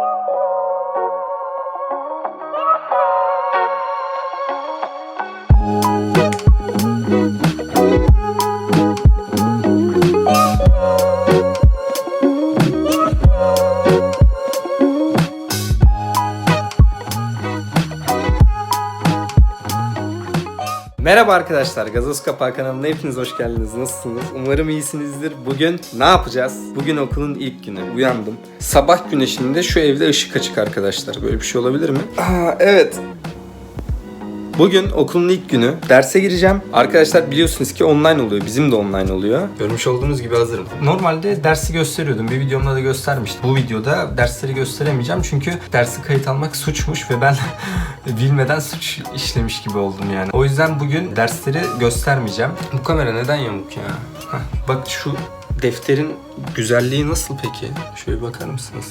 Thank you. Merhaba arkadaşlar, Gazoz Kapağı kanalına hepiniz hoş geldiniz. Nasılsınız? Umarım iyisinizdir. Bugün ne yapacağız? Bugün okulun ilk günü. Uyandım. Sabah güneşinde şu evde ışık açık arkadaşlar. Böyle bir şey olabilir mi? Aa, evet. Bugün okulun ilk günü. Derse gireceğim. Arkadaşlar biliyorsunuz ki online oluyor. Bizim de online oluyor. Görmüş olduğunuz gibi hazırım. Normalde dersi gösteriyordum. Bir videomda da göstermiştim. Bu videoda dersleri gösteremeyeceğim. Çünkü dersi kayıt almak suçmuş ve ben bilmeden suç işlemiş gibi oldum yani. O yüzden bugün dersleri göstermeyeceğim. Bu kamera neden yamuk ya? Heh, bak şu defterin güzelliği nasıl peki? Şöyle bakar mısınız?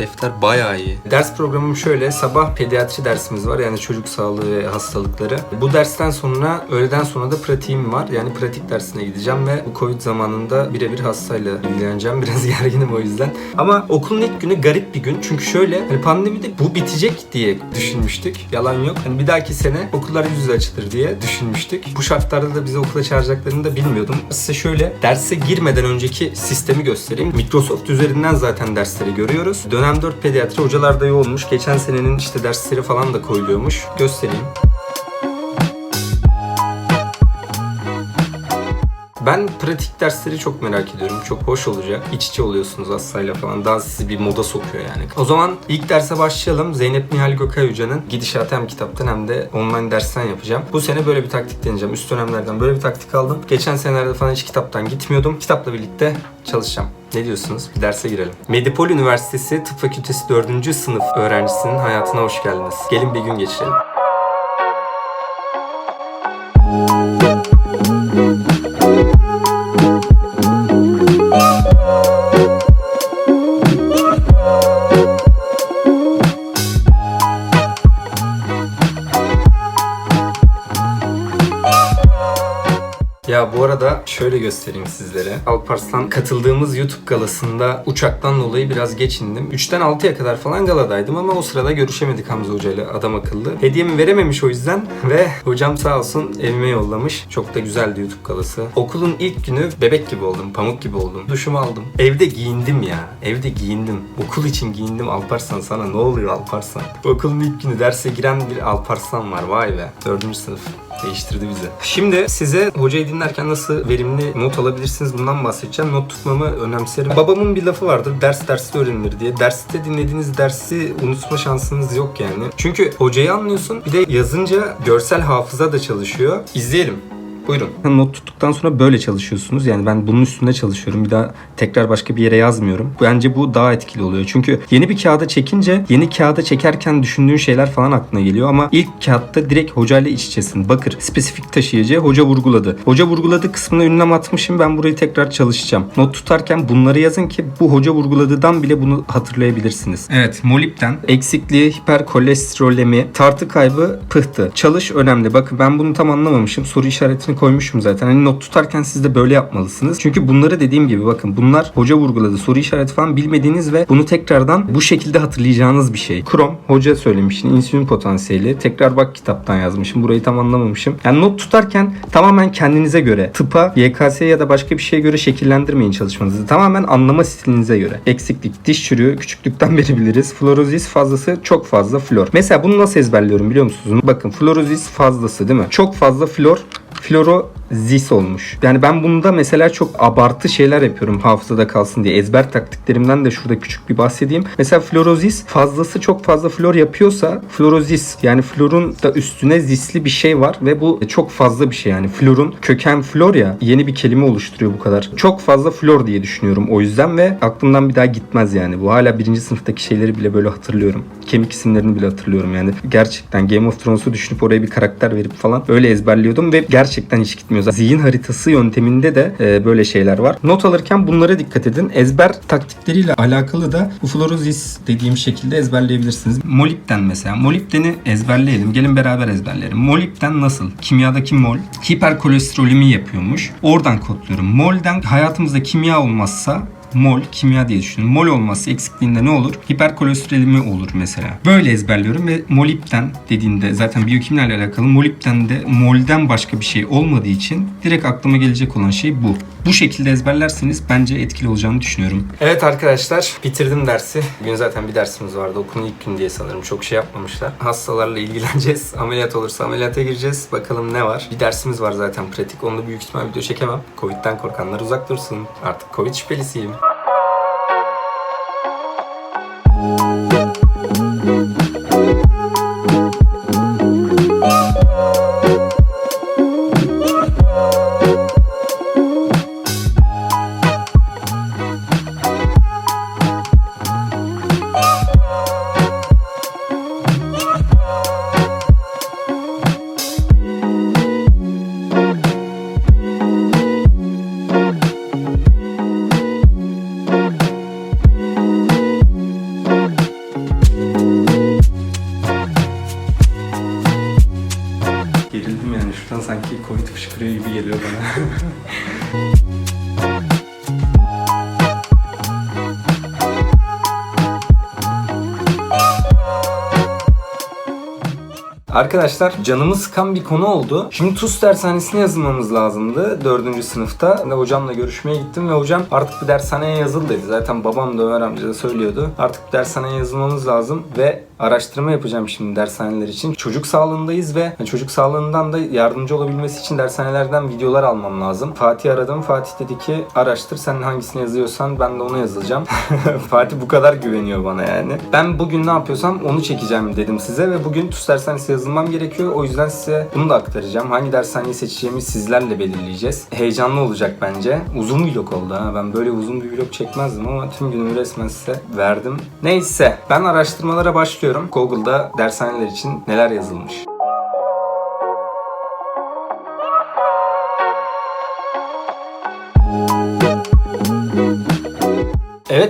Defter bayağı iyi. Ders programım şöyle. Sabah pediatri dersimiz var. Yani çocuk sağlığı ve hastalıkları. Bu dersten sonra öğleden sonra da pratiğim var. Yani pratik dersine gideceğim ve bu Covid zamanında birebir hastayla ilgileneceğim. Biraz gerginim o yüzden. Ama okulun ilk günü garip bir gün. Çünkü şöyle hani pandemide bu bitecek diye düşünmüştük. Yalan yok. Hani bir dahaki sene okullar yüz yüze açılır diye düşünmüştük. Bu şartlarda da bizi okula çağıracaklarını da bilmiyordum. Size şöyle derse girmeden önceki sistemi göstereyim. Microsoft üzerinden zaten dersleri görüyoruz. Dönem 4 pediatri hocalar da yoğunmuş. Geçen senenin işte dersleri falan da koyuluyormuş. Göstereyim. Ben pratik dersleri çok merak ediyorum. Çok hoş olacak. İç içe oluyorsunuz hastayla falan. Daha sizi bir moda sokuyor yani. O zaman ilk derse başlayalım. Zeynep Nihal Gökay Hoca'nın gidişatı hem kitaptan hem de online dersten yapacağım. Bu sene böyle bir taktik deneyeceğim. Üst dönemlerden böyle bir taktik aldım. Geçen senelerde falan hiç kitaptan gitmiyordum. Kitapla birlikte çalışacağım. Ne diyorsunuz? Bir derse girelim. Medipol Üniversitesi Tıp Fakültesi 4. sınıf öğrencisinin hayatına hoş geldiniz. Gelin bir gün geçirelim. Şöyle göstereyim sizlere. Alparslan katıldığımız YouTube galasında uçaktan dolayı biraz geç indim. 3'ten 6'ya kadar falan galadaydım ama o sırada görüşemedik Hamza Hoca ile adam akıllı. Hediyemi verememiş o yüzden ve hocam sağ olsun evime yollamış. Çok da güzeldi YouTube galası. Okulun ilk günü bebek gibi oldum, pamuk gibi oldum. Duşumu aldım. Evde giyindim ya. Evde giyindim. Okul için giyindim Alparslan sana ne oluyor Alparslan? Okulun ilk günü derse giren bir Alparslan var vay be. 4. sınıf. Değiştirdi bizi. Şimdi size hocayı dinlerken nasıl verimli not alabilirsiniz bundan bahsedeceğim. Not tutmamı önemserim. Babamın bir lafı vardır. Ders derste öğrenilir diye. Derste dinlediğiniz dersi unutma şansınız yok yani. Çünkü hocayı anlıyorsun. Bir de yazınca görsel hafıza da çalışıyor. İzleyelim. Buyurun. Not tuttuktan sonra böyle çalışıyorsunuz. Yani ben bunun üstünde çalışıyorum. Bir daha tekrar başka bir yere yazmıyorum. Bence bu daha etkili oluyor. Çünkü yeni bir kağıda çekince yeni kağıda çekerken düşündüğün şeyler falan aklına geliyor. Ama ilk kağıtta direkt hocayla iç içesin. Bakır spesifik taşıyıcı hoca vurguladı. Hoca vurguladı kısmına ünlem atmışım. Ben burayı tekrar çalışacağım. Not tutarken bunları yazın ki bu hoca vurguladıdan bile bunu hatırlayabilirsiniz. Evet molipten eksikliği hiperkolesterolemi tartı kaybı pıhtı. Çalış önemli. Bakın ben bunu tam anlamamışım. Soru işaretini koymuşum zaten. Hani not tutarken siz de böyle yapmalısınız. Çünkü bunları dediğim gibi bakın bunlar hoca vurguladı. Soru işareti falan bilmediğiniz ve bunu tekrardan bu şekilde hatırlayacağınız bir şey. Krom hoca söylemiş. insülin potansiyeli. Tekrar bak kitaptan yazmışım. Burayı tam anlamamışım. Yani not tutarken tamamen kendinize göre tıpa, YKS ya da başka bir şeye göre şekillendirmeyin çalışmanızı. Tamamen anlama stilinize göre. Eksiklik, diş çürüğü küçüklükten beri biliriz. Florozis fazlası çok fazla flor. Mesela bunu nasıl ezberliyorum biliyor musunuz? Bakın florozis fazlası değil mi? Çok fazla flor Floro florozis olmuş. Yani ben bunda mesela çok abartı şeyler yapıyorum hafızada kalsın diye. Ezber taktiklerimden de şurada küçük bir bahsedeyim. Mesela florozis fazlası çok fazla flor yapıyorsa florozis yani florun da üstüne zisli bir şey var ve bu çok fazla bir şey yani. Florun köken flor ya yeni bir kelime oluşturuyor bu kadar. Çok fazla flor diye düşünüyorum o yüzden ve aklımdan bir daha gitmez yani. Bu hala birinci sınıftaki şeyleri bile böyle hatırlıyorum. Kemik isimlerini bile hatırlıyorum yani. Gerçekten Game of Thrones'u düşünüp oraya bir karakter verip falan öyle ezberliyordum ve gerçekten hiç gitmiyor. Zihin haritası yönteminde de e, böyle şeyler var. Not alırken bunlara dikkat edin. Ezber taktikleriyle alakalı da bu florozis dediğim şekilde ezberleyebilirsiniz. Molipten mesela. Molipteni ezberleyelim. Gelin beraber ezberleyelim. Molipten nasıl? Kimyadaki mol hiperkolesterolemi yapıyormuş. Oradan kodluyorum. Molden hayatımızda kimya olmazsa mol kimya diye düşünün. Mol olması eksikliğinde ne olur? Hiperkolesterolemi olur mesela. Böyle ezberliyorum ve molipten dediğinde zaten biyokimya ile alakalı molipten de molden başka bir şey olmadığı için direkt aklıma gelecek olan şey bu. Bu şekilde ezberlerseniz bence etkili olacağını düşünüyorum. Evet arkadaşlar bitirdim dersi. Bugün zaten bir dersimiz vardı. Okulun ilk gün diye sanırım. Çok şey yapmamışlar. Hastalarla ilgileneceğiz. Ameliyat olursa ameliyata gireceğiz. Bakalım ne var. Bir dersimiz var zaten pratik. Onu da büyük ihtimal video çekemem. Covid'den korkanlar uzak dursun. Artık Covid şüphelisiyim. Arkadaşlar canımı sıkan bir konu oldu. Şimdi TUS dershanesine yazılmamız lazımdı 4. sınıfta. Ve hocamla görüşmeye gittim ve hocam artık bir dershaneye yazıl dedi. Zaten babam da Ömer amca da söylüyordu. Artık bir dershaneye yazılmamız lazım ve araştırma yapacağım şimdi dershaneler için. Çocuk sağlığındayız ve çocuk sağlığından da yardımcı olabilmesi için dershanelerden videolar almam lazım. Fatih aradım. Fatih dedi ki araştır sen hangisini yazıyorsan ben de ona yazılacağım. Fatih bu kadar güveniyor bana yani. Ben bugün ne yapıyorsam onu çekeceğim dedim size ve bugün TUS dershanesi yazılmam gerekiyor. O yüzden size bunu da aktaracağım. Hangi dershaneyi seçeceğimi sizlerle belirleyeceğiz. Heyecanlı olacak bence. Uzun vlog oldu ha. Ben böyle uzun bir vlog çekmezdim ama tüm günümü resmen size verdim. Neyse ben araştırmalara başlıyorum. Google'da dershaneler için neler yazılmış.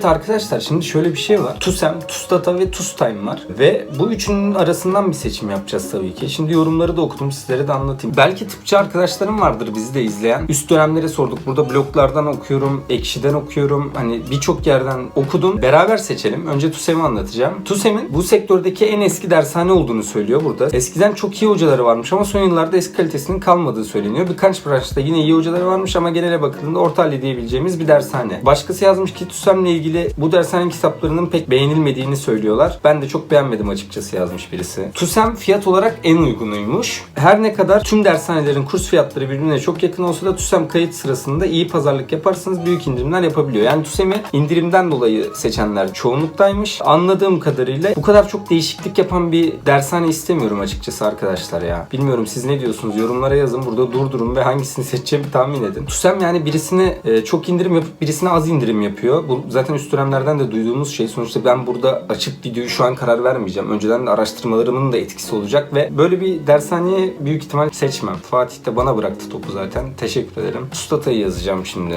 Evet arkadaşlar şimdi şöyle bir şey var. TUSEM, TUSDATA ve TUSTIME var. Ve bu üçünün arasından bir seçim yapacağız tabii ki. Şimdi yorumları da okudum sizlere de anlatayım. Belki tıpçı arkadaşlarım vardır bizi de izleyen. Üst dönemlere sorduk. Burada bloglardan okuyorum, ekşiden okuyorum. Hani birçok yerden okudum. Beraber seçelim. Önce TUSEM'i anlatacağım. TUSEM'in bu sektördeki en eski dershane olduğunu söylüyor burada. Eskiden çok iyi hocaları varmış ama son yıllarda eski kalitesinin kalmadığı söyleniyor. Birkaç branşta yine iyi hocaları varmış ama genele bakıldığında orta halli diyebileceğimiz bir dershane. Başkası yazmış ki TUSEM'le ilgili bu dershanenin kitaplarının pek beğenilmediğini söylüyorlar. Ben de çok beğenmedim açıkçası yazmış birisi. TUSEM fiyat olarak en uygunuymuş. Her ne kadar tüm dershanelerin kurs fiyatları birbirine çok yakın olsa da TUSEM kayıt sırasında iyi pazarlık yaparsanız büyük indirimler yapabiliyor. Yani TUSEM'i indirimden dolayı seçenler çoğunluktaymış. Anladığım kadarıyla bu kadar çok değişiklik yapan bir dershane istemiyorum açıkçası arkadaşlar ya. Bilmiyorum siz ne diyorsunuz? Yorumlara yazın. Burada durdurun ve hangisini seçeceğimi tahmin edin. TUSEM yani birisine e, çok indirim yapıp birisine az indirim yapıyor. Bu zaten üst dönemlerden de duyduğumuz şey. Sonuçta ben burada açıp videoyu şu an karar vermeyeceğim. Önceden de araştırmalarımın da etkisi olacak ve böyle bir dershaneye büyük ihtimal seçmem. Fatih de bana bıraktı topu zaten. Teşekkür ederim. Tustata'yı yazacağım şimdi.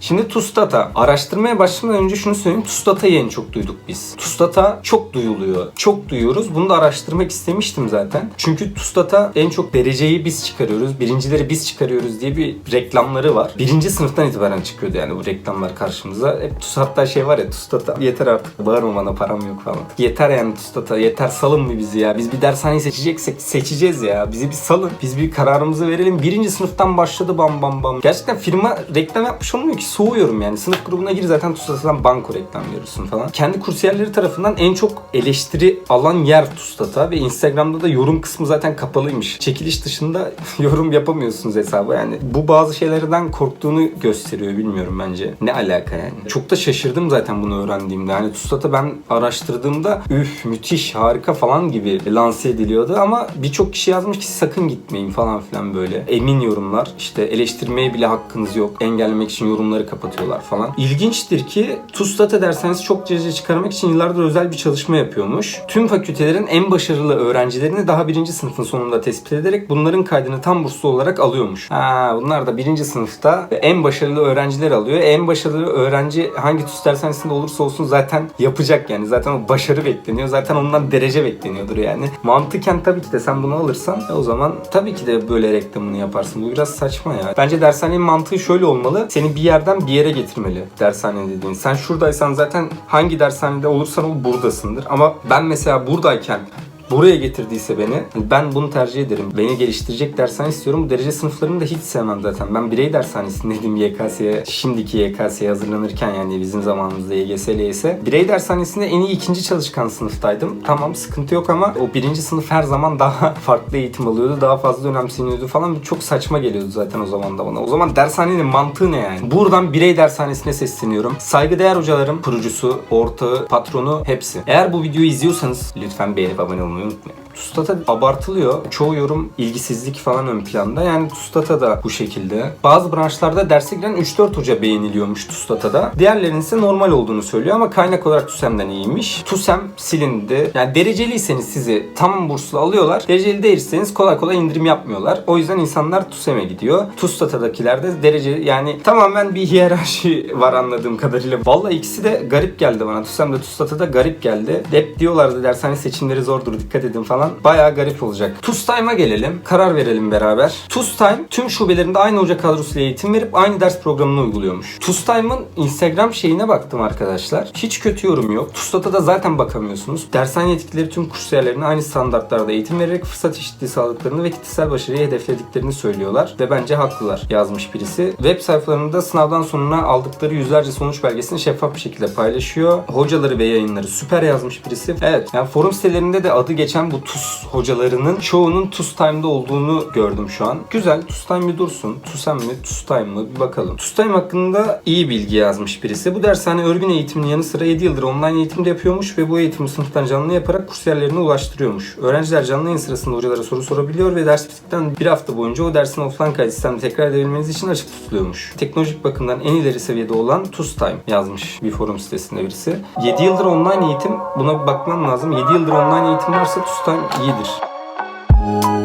Şimdi Tustata. Araştırmaya başlamadan önce şunu söyleyeyim. Tustata'yı en çok duyduk biz. Tustata çok duyuluyor. Çok duyuyoruz. Bunu da araştırmak istemiştim zaten. Çünkü Tustata en çok dereceyi biz çıkarıyoruz. Birincileri biz çıkarıyoruz diye bir reklamları var. Birinci sınıftan itibaren çıkıyordu yani bu reklamlar karşımıza. Hep Tus hatta şey var ya Tustata. Yeter artık. Bağırma bana param yok falan. Yeter yani Tustata. Yeter salın mı bizi ya. Biz bir dershaneyi seçeceksek seçeceğiz ya. Bizi bir salın. Biz bir kararımızı verelim. Birinci sınıftan başladı bam bam bam. Gerçekten firma reklam yapmış olmuyor ki soğuyorum yani. Sınıf grubuna gir zaten TUSTATA'dan banko reklam falan. Kendi kursiyerleri tarafından en çok eleştiri alan yer TUSTATA ve Instagram'da da yorum kısmı zaten kapalıymış. Çekiliş dışında yorum yapamıyorsunuz hesaba yani. Bu bazı şeylerden korktuğunu gösteriyor bilmiyorum bence. Ne alaka yani. Çok da şaşırdım zaten bunu öğrendiğimde. Yani TUSTATA ben araştırdığımda üf müthiş harika falan gibi lanse ediliyordu ama birçok kişi yazmış ki sakın gitmeyin falan filan böyle. Emin yorumlar. İşte eleştirmeye bile hakkınız yok. Engellemek için yorumları kapatıyorlar falan. İlginçtir ki TUSTATA dershanesi çok derece çıkarmak için yıllardır özel bir çalışma yapıyormuş. Tüm fakültelerin en başarılı öğrencilerini daha birinci sınıfın sonunda tespit ederek bunların kaydını tam burslu olarak alıyormuş. Ha, bunlar da birinci sınıfta en başarılı öğrenciler alıyor. En başarılı öğrenci hangi TUS dershanesinde olursa olsun zaten yapacak yani. Zaten o başarı bekleniyor. Zaten ondan derece bekleniyordur yani. Mantıken tabii ki de sen bunu alırsan e, o zaman tabii ki de böyle reklamını yaparsın. Bu biraz saçma ya. Bence dershanenin mantığı şöyle olmalı. Seni bir yerden yerden bir yere getirmeli dershane dediğin. Sen şuradaysan zaten hangi dershanede olursan ol buradasındır. Ama ben mesela buradayken buraya getirdiyse beni ben bunu tercih ederim. Beni geliştirecek dershane istiyorum. Bu derece sınıflarını da hiç sevmem zaten. Ben birey dershanesindeydim YKS'ye. Şimdiki YKS'ye hazırlanırken yani bizim zamanımızda YGS, LYS. Birey dershanesinde en iyi ikinci çalışkan sınıftaydım. Tamam sıkıntı yok ama o birinci sınıf her zaman daha farklı eğitim alıyordu. Daha fazla önemseniyordu falan. Çok saçma geliyordu zaten o zaman da bana. O zaman dershanenin mantığı ne yani? Buradan birey dershanesine sesleniyorum. Saygıdeğer hocalarım, kurucusu, ortağı, patronu hepsi. Eğer bu videoyu izliyorsanız lütfen beğenip abone olmayı unutmayın. TUSTATA abartılıyor. Çoğu yorum ilgisizlik falan ön planda. Yani TUSTATA da bu şekilde. Bazı branşlarda derse giren 3-4 hoca beğeniliyormuş TUSTATA'da. Diğerlerinin ise normal olduğunu söylüyor ama kaynak olarak TUSEM'den iyiymiş. TUSEM silindi. Yani dereceliyseniz sizi tam burslu alıyorlar. Dereceli değilseniz kolay kolay indirim yapmıyorlar. O yüzden insanlar TUSEM'e gidiyor. TUSTATA'dakiler de derece yani tamamen bir hiyerarşi var anladığım kadarıyla. Vallahi ikisi de garip geldi bana. TUSEM de TUSTATA'da garip geldi. Hep diyorlardı dershane seçimleri zordur dikkat edin falan. Bayağı garip olacak. TUSTIME'a gelelim. Karar verelim beraber. TUSTIME tüm şubelerinde aynı hoca kadrosuyla eğitim verip aynı ders programını uyguluyormuş. TUSTIME'ın Instagram şeyine baktım arkadaşlar. Hiç kötü yorum yok. TUSTAT'a da zaten bakamıyorsunuz. Dershane yetkilileri tüm kursiyerlerine aynı standartlarda eğitim vererek fırsat eşitliği sağladıklarını ve kitlesel başarıyı hedeflediklerini söylüyorlar. Ve bence haklılar yazmış birisi. Web sayfalarında sınavdan sonra aldıkları yüzlerce sonuç belgesini şeffaf bir şekilde paylaşıyor. Hocaları ve yayınları süper yazmış birisi. Evet yani forum sitelerinde de adı geçen bu TUS hocalarının çoğunun TUS Time'da olduğunu gördüm şu an. Güzel. TUS Time bir dursun. TUSEM mi? TUS Time mı? Bir bakalım. TUS Time hakkında iyi bilgi yazmış birisi. Bu dershane örgün eğitiminin yanı sıra 7 yıldır online eğitim de yapıyormuş ve bu eğitimi sınıftan canlı yaparak kursiyerlerine ulaştırıyormuş. Öğrenciler canlı yayın sırasında hocalara soru sorabiliyor ve ders bittikten bir hafta boyunca o dersin offline kayıt sistemde tekrar edebilmeniz için açık tutuluyormuş. Teknolojik bakımdan en ileri seviyede olan TUS Time yazmış bir forum sitesinde birisi. 7 yıldır online eğitim buna bakmam lazım. 7 yıldır online eğitim varsa TUS Time iyidir.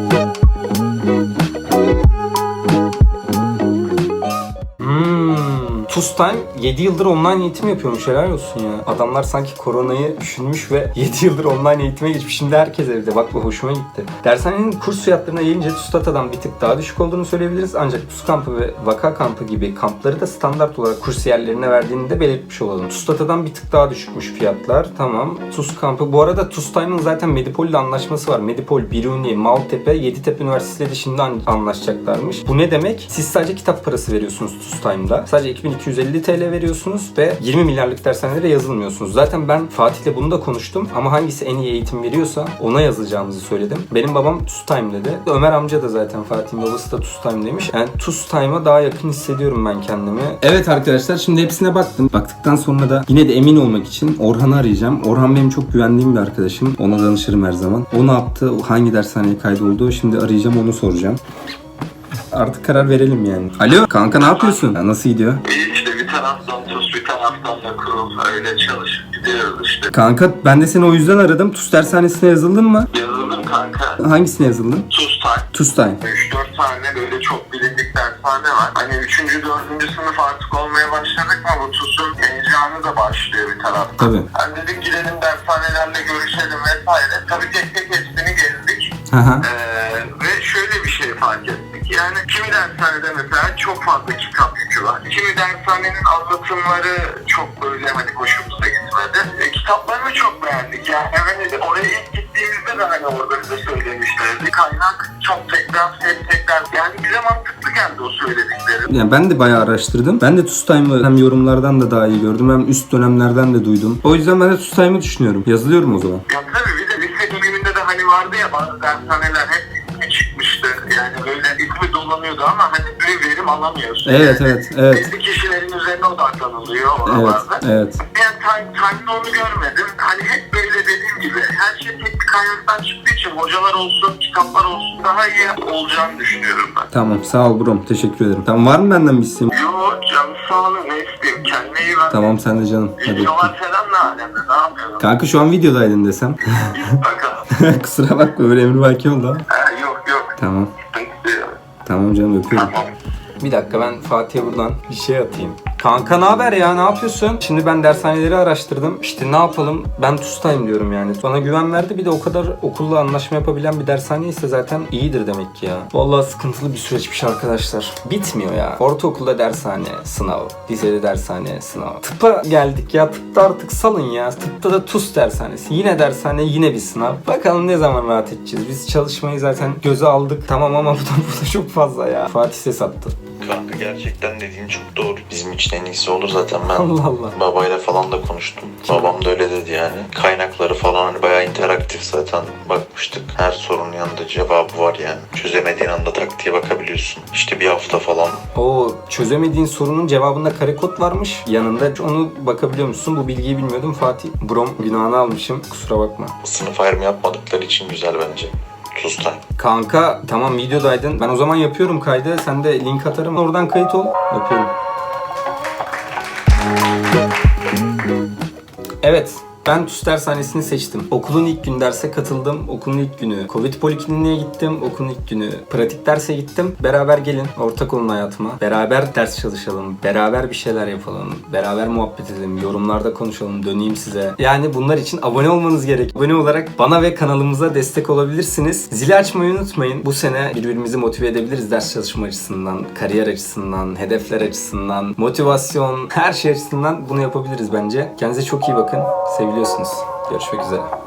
Tustime 7 yıldır online eğitim yapıyormuş helal olsun ya. Adamlar sanki koronayı düşünmüş ve 7 yıldır online eğitime geçmiş. Şimdi herkes evde. Bak bu hoşuma gitti. Dershanenin kurs fiyatlarına gelince TÜSTATA'dan bir tık daha düşük olduğunu söyleyebiliriz. Ancak TUS kampı ve vaka kampı gibi kampları da standart olarak kursiyerlerine verdiğini de belirtmiş olalım. TUSTATA'dan bir tık daha düşükmüş fiyatlar. Tamam. TUS kampı. Bu arada TUSTIME'ın zaten Medipol ile anlaşması var. Medipol, Biruni, Maltepe, Yeditepe Üniversitesi'yle de şimdi anlaşacaklarmış. Bu ne demek? Siz sadece kitap parası veriyorsunuz TUSTIME'da. Sadece 2200 250 TL veriyorsunuz ve 20 milyarlık dershanelere yazılmıyorsunuz. Zaten ben Fatih'le bunu da konuştum ama hangisi en iyi eğitim veriyorsa ona yazılacağımızı söyledim. Benim babam TUSTIME dedi. Ömer amca da zaten Fatih'in babası da TUSTIME demiş. Yani TUSTIME'a daha yakın hissediyorum ben kendimi. Evet arkadaşlar şimdi hepsine baktım. Baktıktan sonra da yine de emin olmak için Orhan'ı arayacağım. Orhan benim çok güvendiğim bir arkadaşım. Ona danışırım her zaman. O ne yaptı? Hangi dershaneye kaydoldu? Şimdi arayacağım onu soracağım. Artık karar verelim yani. Alo kanka ne yapıyorsun? Ya nasıl gidiyor? İyi işte bir taraftan tuz bir taraftan da kurul öyle çalışıp gidiyoruz işte. Kanka ben de seni o yüzden aradım. TUS dershanesine yazıldın mı? Yazıldım kanka. Hangisine yazıldın? Tuz time. TUS Time. 3-4 tane böyle çok bilindik dershane var. Hani 3. 4. sınıf artık olmaya başladık ama bu TUS'un heyecanı da başlıyor bir taraftan. Tabii. Hani dedik gidelim dershanelerle görüşelim vesaire. Tabii tek tek hepsini gezdik. Hı hı. Ee, Yani kimi dershanede mesela çok fazla kitap yükü var. Kimi dershanenin anlatımları çok böyle hani hoşumuza gitmedi. E, kitaplarını çok beğendik. Yani hani oraya ilk gittiğimizde de hani orada bize söylemişlerdi. Kaynak çok tekrar hep tekrar. Yani bize mantıklı geldi o söyledikleri. Yani ben de bayağı araştırdım. Ben de TUS Time'ı hem yorumlardan da daha iyi gördüm hem üst dönemlerden de duydum. O yüzden ben de TUS Time'ı düşünüyorum. Yazılıyorum o zaman. Ya tabii bir de lise döneminde de hani vardı ya bazı dershaneler hep ismi dolanıyordu ama hani bir verim alamıyorsun. Evet, evet, evet. Belli kişilerin üzerine odaklanılıyor Evet, oralarda. evet. Yani time, time'da onu görmedim. Hani hep böyle dediğim gibi her şey tek bir kaynaktan çıktığı için hocalar olsun, kitaplar olsun daha iyi olacağını düşünüyorum ben. Tamam sağ ol brom. Teşekkür ederim. Tamam var mı benden bir isteğin? Yo canım sağ olun ne isteyeyim kendine iyi bak. Tamam sen de canım. Hadi. Videolar falan ne alemde ne yapıyorsun? Kanka şu an videodaydın desem. Bakalım. Kusura bakma böyle emri vaki oldu. Ha, yok yok. Tamam. Tamam canım öpüyorum. Tamam. Bir dakika ben Fatih'e buradan bir şey atayım. Kanka ne haber ya ne yapıyorsun? Şimdi ben dershaneleri araştırdım. İşte ne yapalım ben TUS'tayım diyorum yani. Bana güven verdi bir de o kadar okulla anlaşma yapabilen bir dershane ise zaten iyidir demek ki ya. Vallahi sıkıntılı bir süreçmiş arkadaşlar. Bitmiyor ya. Ortaokulda dershane sınav. Lisede dershane sınav. Tıpa geldik ya. Tıpta artık salın ya. Tıpta da TUS dershanesi. Yine dershane yine bir sınav. Bakalım ne zaman rahat edeceğiz. Biz çalışmayı zaten göze aldık. Tamam ama bu bu da çok fazla ya. Fatih ses attı. Kanka gerçekten dediğin çok doğru. Bizim için en iyisi olur zaten ben Allah Allah. babayla falan da konuştum. Babam da öyle dedi yani. Kaynakları falan hani bayağı interaktif zaten bakmıştık. Her sorunun yanında cevabı var yani. Çözemediğin anda tak diye bakabiliyorsun. İşte bir hafta falan O çözemediğin sorunun cevabında kare kod varmış. Yanında onu bakabiliyor musun? Bu bilgiyi bilmiyordum Fatih. Brom günahını almışım. Kusura bakma. sınıf ayrımı yapmadıkları için güzel bence. Sustan. Kanka tamam videodaydın. Ben o zaman yapıyorum kaydı. Sen de link atarım. Oradan kayıt ol. Yapıyorum. Evet. Ben TUS dershanesini seçtim. Okulun ilk gün derse katıldım. Okulun ilk günü Covid polikliniğe gittim. Okulun ilk günü pratik derse gittim. Beraber gelin. Ortak olun hayatıma. Beraber ders çalışalım. Beraber bir şeyler yapalım. Beraber muhabbet edelim. Yorumlarda konuşalım. Döneyim size. Yani bunlar için abone olmanız gerek. Abone olarak bana ve kanalımıza destek olabilirsiniz. Zili açmayı unutmayın. Bu sene birbirimizi motive edebiliriz ders çalışma açısından, kariyer açısından, hedefler açısından, motivasyon, her şey açısından bunu yapabiliriz bence. Kendinize çok iyi bakın. Seviliyorsunuz. Görüşmek üzere.